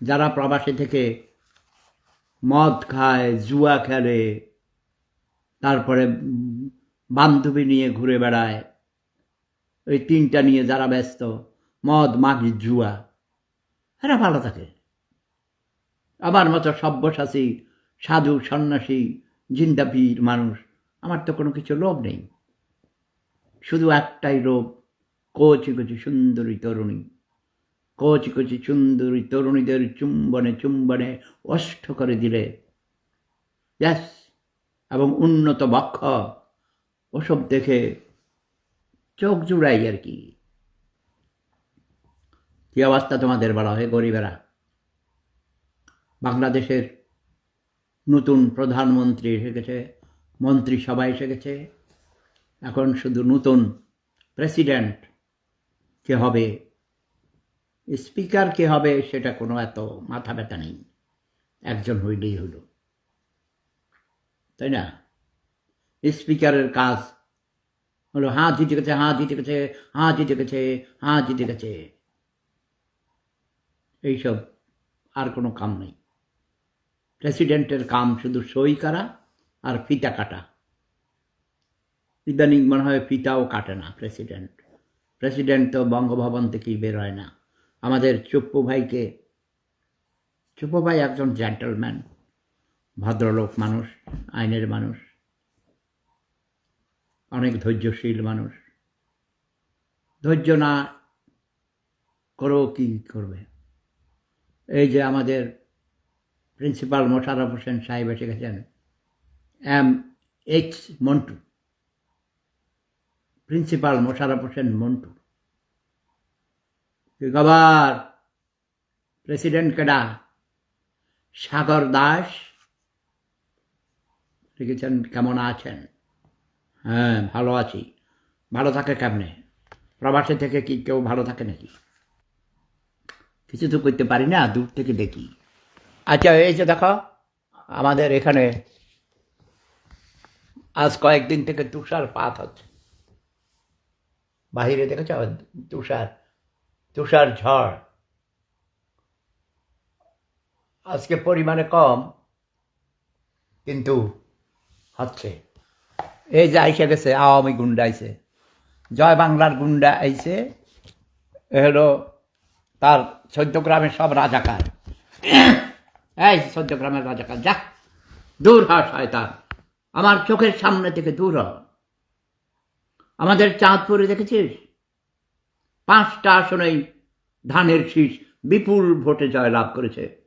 যারা প্রবাসী থেকে মদ খায়, জুয়া খেলে, তারপরে বান্ধবী নিয়ে ঘুরে বেড়ায় ওই তিনটা নিয়ে যারা ব্যস্ত, মদ, মাগি, জুয়া, এরা ভালো থাকে। আমার মতো সব্যসাচী, সাধু, সন্ন্যাসী জিন্দাপীর মানুষ, আমার তো কোনো কিছু লোভ নেই। শুধু একটাই লোভ, কচি কচি সুন্দরী তরুণী। কচি কচি সুন্দরী তরুণীদের চুম্বনে চুম্বনে অষ্ট করে দিলে। ব্যাস, এবং উন্নত বক্ষ। ওসব দেখে চোখ জুড়াই আর কি। কি অবস্থা তোমাদের বলা হয় গরিবেরা? বাংলাদেশের নতুন প্রধানমন্ত্রী এসে গেছে মন্ত্রিসভা এসে গেছে। এখন শুধু নতুন প্রেসিডেন্ট কে হবে স্পিকার কে হবে সেটা কোনো এত মাথা ব্যথা নেই। একজন হইলেই হলো। তাই না? স্পিকারের কাজ হলো, হাঁ, জিতে গেছে, হাঁ, জিতে গেছে, হাঁ, জিতে গেছে, হাঁ, জিতে গেছে। এইসব আর কোনো কাম নেই। প্রেসিডেন্টের কাম শুধু সই করা আর ফিতা কাটা। ইদানিং মনে হয় ফিতাও কাটে না প্রেসিডেন্ট। প্রেসিডেন্ট তো বঙ্গভবন থেকেই বেরোয় না। আমাদের চুপ্পু ভাইকে। চুপ্পু ভাই একজন জেন্টলম্যান ভদ্রলোক মানুষ, আইনের মানুষ, অনেক ধৈর্যশীল মানুষ। ধৈর্য না করেও কি করবে? এই যে আমাদের প্রিন্সিপাল মোশাররফ হোসেন সাহেব এসে গেছেন, M H Montu, principal Mosharraf Hossain Montu. খবর প্রেসিডেন্ট কেডা? সাগর দাস? লিখেছেন, কেমন আছেন? হ্যাঁ ভালো আছি। ভালো থাকে কেমনে? প্রবাসে থেকে কি কেউ ভালো থাকে নাকি? কিছু তো করতে পারি না, দূর থেকে দেখি। আচ্ছা এই যে দেখো, আমাদের এখানে আজ কয়েকদিন থেকে তুষারপাত হচ্ছে। বাহিরে দেখেছ? তুষার তুষার ঝড়। আজকে পরিমাণে কম, কিন্তু হচ্ছে। এই যে আইসে গেছে, আওয়ামী গুন্ডা আইছে। জয় বাংলার গুন্ডা আইছে হলো তার চোদ্দ গ্রামের সব রাজাকার। এই চোদ্দ গ্রামের রাজাকার, যা, দূর হ শয়তান। আমার চোখের সামনে থেকে দূর হ। আমাদের চাঁদপুরে দেখেছিস? পাঁচটা আসনেই ধানের শীষ বিপুল ভোটে জয়লাভ করেছে।